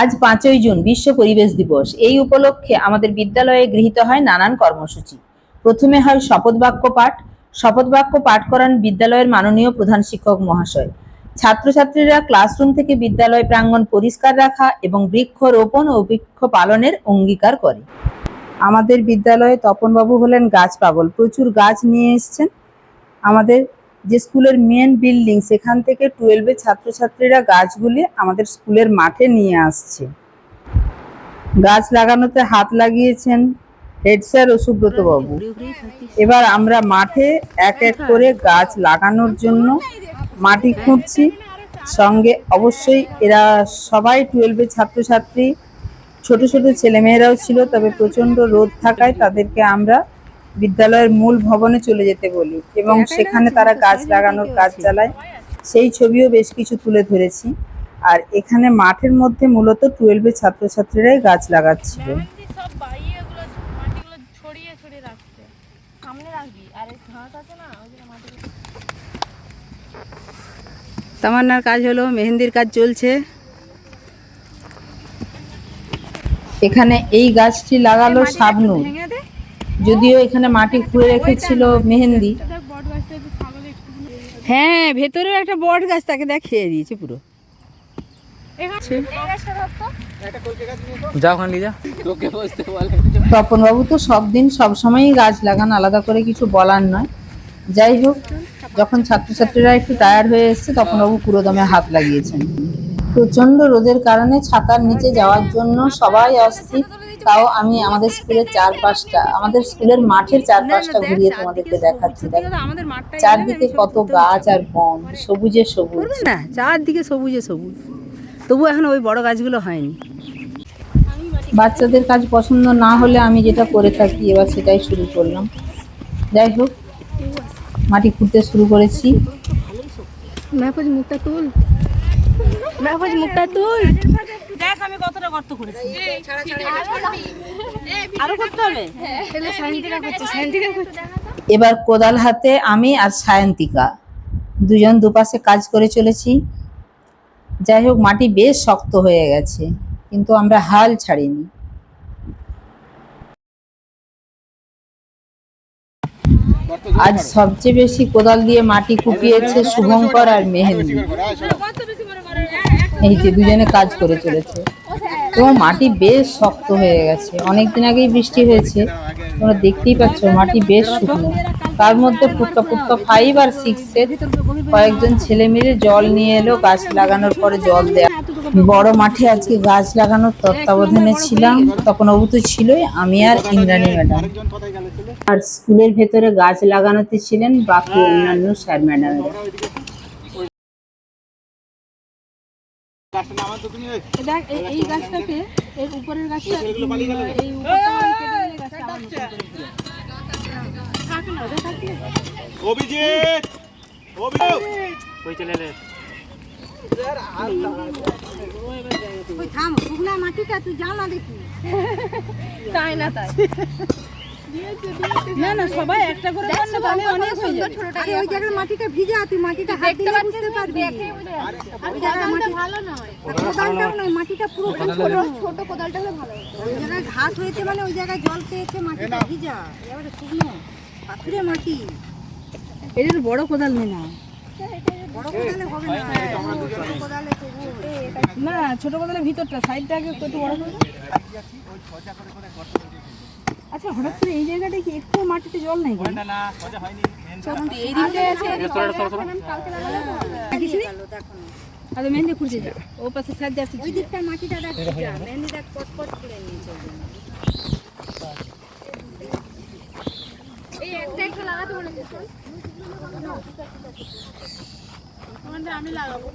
আজ পাঁচই জুন, বিশ্ব পরিবেশ দিবস। এই উপলক্ষে আমাদের বিদ্যালয়ে গৃহীত হয় নানান কর্মসূচি। প্রথমে হয় শপথ বাক্য পাঠ। শপথ বাক্য পাঠ করান বিদ্যালয়ের মাননীয় প্রধান শিক্ষক মহাশয়। ছাত্রছাত্রীরা ক্লাসরুম থেকে বিদ্যালয় প্রাঙ্গণ পরিষ্কার রাখা এবং বৃক্ষ রোপণ ও বৃক্ষ পালনের অঙ্গীকার করে। আমাদের বিদ্যালয়ে তপনবাবু হলেন গাছ পাগল। প্রচুর গাছ নিয়ে এসছেন। আমাদের যে স্কুলের মেন বিল্ডিং সেখান থেকে টুয়েলভে ছাত্রছাত্রীরা গাছগুলি আমাদের স্কুলের মাঠে নিয়ে আসছে। গাছ লাগানোতে হাত লাগিয়েছেন হেড স্যার ও সুব্রত বাবু এবার আমরা মাঠে এক এক করে গাছ লাগানোর জন্য মাটি খুঁড়ছি। সঙ্গে অবশ্যই এরা সবাই টুয়েলভের ছাত্রছাত্রী, ছোট ছোট ছেলেমেয়েরাও ছিল, তবে প্রচণ্ড রোদ থাকায় তাদেরকে আমরা বিদ্যালয়ের মূল ভবনে চলে যেতে বলি এবং সেখানে তারা গাছ লাগানোর কাজ চালায়। সেই ছবিও বেশ কিছু তুলে ধরেছি। আর এখানে মাঠের মধ্যে মূলত টুয়েলভের ছাত্রছাত্রীরাই গাছ লাগাচ্ছিল। মেহেন্দি সব বাইয়েগুলো মাটিগুলো ছড়িয়ে ছড়িয়ে রাখছে। সামনে রাখবি? আর এই ঘাস আছে না ওই জন্য মাটিগুলো তামান্নার কাজ হলো মেহেন্দির কাজ চলছে। এখানে এই গাছটি লাগালো শাবনুর। যদিও এখানে মাটি খুঁড়ে রেখেছিল মেহেন্দি। হ্যাঁ ভেতরেও একটা বট গাছ তাকে দেখিয়ে দিয়েছে পুরো। তপনবাবু তো সব দিন সবসময়ই গাছ লাগান আলাদা করে কিছু বলার নয়। যাই হোক যখন ছাত্রছাত্রীরা একটু টায়ার্ড হয়ে এসছে তপনবাবু পুরোদমে হাত লাগিয়েছেন। প্রচণ্ড রোদের কারণে ছাতার নিচে যাওয়ার জন্য সবাই অস্থির। তাও আমি আমাদের স্কুলের চারপাশটা আমাদের স্কুলের মাঠের চারপাশটা ঘুরিয়ে তোমাদেরকে দেখাচ্ছি চারদিকে কত গাছ আর বন সবুজে সবুজ। না চারদিকে সবুজে সবুজ। তবু এখন ওই বড় গাছগুলো হয়নি। বাচ্চাদের কাজ পছন্দ না হলে আমি যেটা করে থাকি এবার সেটাই শুরু করলাম। যাই হোক মাটি খুঁড়তে শুরু করেছি। মেহফুজ মুখটা তুল। মেহফুজ মুখটা তুল। দেখ আমি কতটা গর্ত করেছি। আরও করতে হবে। করছে এবার কোদাল হাতে আমি আর সায়ন্তিকা। দুজন দুপাশে কাজ করে চলেছি। যাই হোক মাটি বেশ শক্ত হয়ে গেছে কিন্তু আমরা হাল ছাড়িনি। আজ সবচেয়ে বেশি কোদাল দিয়ে মাটি কুপিয়েছে শুভঙ্কর আর মেহেন্দি। এই যে দুজনে কাজ করে চলেছে। এবং মাটি বেশ শক্ত হয়ে গেছে। অনেকদিন আগেই বৃষ্টি হয়েছে। তোমরা দেখতেই পাচ্ছ, মাটি বেশ শুকনো। তার মধ্যে ফুটকা ফুটকা ফাইভ আর সিক্স এর কয়েকজন ছেলে মিলে জল নিয়ে এলো, গাছ লাগানোর পরে জল দেয়া। বড় মাঠে আজকে গাছ লাগানোর তত্ত্বাবধানে ছিলাম। তখন অবু তো ছিলই আমি আর ইন্দ্রাণী ম্যাডাম। আর স্কুলের ভেতরে গাছ লাগানোতে ছিলেন বাকি অন্যান্য স্যার ম্যাডামেরা। দেখ এই এই গাছটাকে এর উপরের গাছটা এই উপরটা কেটে দিলে গাছটা আবার নতুন করে উঠবে। থাক না, ওটা থাকলে। অভিজিৎ! অভিজিৎ! কই চলে এলে? তাই না তাই? না না সবাই একটা করে তাহলে অনেক হয়ে যাবে আরে ওই জায়গার মাটিটা ভিজা তুই মাটিটা হাত পাচ্ছিস বুঝতে পারবি দেখে বুঝে যাচ্ছে। ভালো নয় কোদালটাও নয় মাটিটা পুরো ছোট ছোট কোদালটা হলে ভালো হতো। ওই জায়গায় ঘাস হয়েছে মানে ওই জায়গায় জল পেয়েছে মাটিটা ভিজা এবারে শুকনো পাথুরে মাটি এটা তো বড় কোদাল নেই না বড় কোদালে হবে না ছোট কোদালে না ছোট কোদালের ভিতরটা সাইডটা আগে একটু বড় করে। আচ্ছা হঠাৎ করে এই জায়গাটা কি একটু মাটিতে জল নাই। আচ্ছা মেহেন্দি খুঁজে যা ও পাশে সাইড যাচ্ছে ওই দিকটার মাটিটা দেখ মেহেন্দি দেখ পটপট করে নিয়েছে ওই এই একটা একটু লাগাতে বলেছে শোন। আমি লাগাবো।